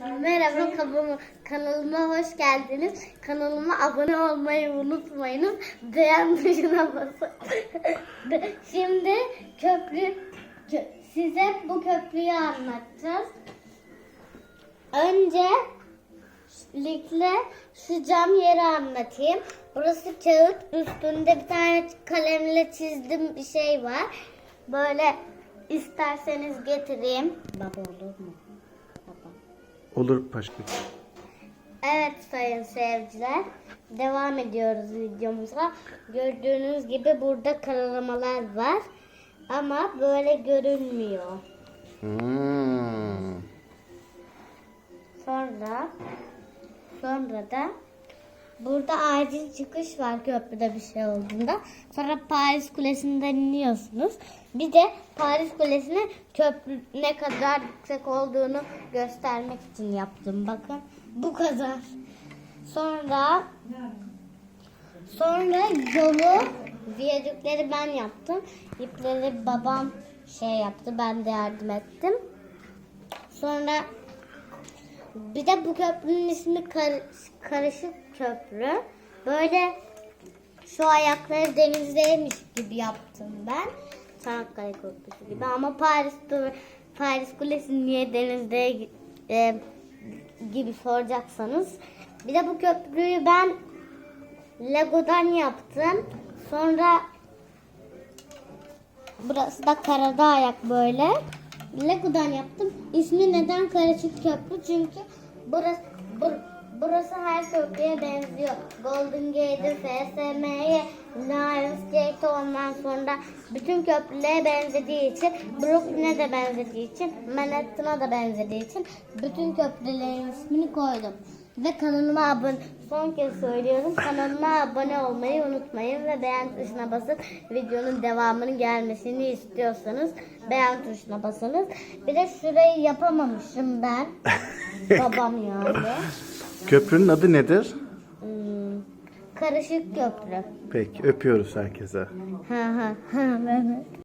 Merhaba kanalıma, kanalıma hoş geldiniz. Kanalıma abone olmayı unutmayınız. Beğen tuşuna basın. Şimdi köprü kö- size bu köprüyü anlatacağız. Önce Likle şu cam yeri anlatayım. Burası kağıt üstünde bir tane kalemle çizdim bir şey var. Böyle isterseniz getireyim. Baba olur mu? Olur paşa. Evet sayın seyirciler. Devam ediyoruz videomuza. Gördüğünüz gibi burada karalamalar var. Ama böyle görünmüyor. Hmm. Sonra sonra da burada acil çıkış var köprüde bir şey olduğunda. Sonra Paris Kulesi'nden iniyorsunuz. Bir de Paris Kulesi'ne köprü ne kadar yüksek olduğunu göstermek için yaptım. Bakın bu kadar. Sonra sonra yolu viyadükleri ben yaptım. İpleri babam şey yaptı. Ben de yardım ettim. Sonra bir de bu köprünün ismi Kar- Karışık Köprü. Böyle şu ayakları denizdeymiş gibi yaptım ben. Çanakkale Köprüsü gibi ama Paris Paris Kulesi niye denizde e, gibi soracaksanız. Bir de bu köprüyü ben Lego'dan yaptım. Sonra Burası da karada ayak böyle. Lego'dan yaptım. İsmi neden Karışık Köprü? Çünkü burası bur- burası her köprüye benziyor. Golden Gate'e, FSM'ye, Lions Gate ondan sonra bütün köprülere benzediği için, Brooklyn'e de benzediği için, Manhattan'a da benzediği için bütün köprülerin ismini koydum. Ve kanalıma abone, son kez söylüyorum kanalıma abone olmayı unutmayın ve beğen tuşuna basın. Videonun devamının gelmesini istiyorsanız beğen tuşuna basınız. Bir de şurayı yapamamışım ben. Babam yani. Köprünün adı nedir? Hmm, karışık köprü. Peki öpüyoruz herkese. Ha ha.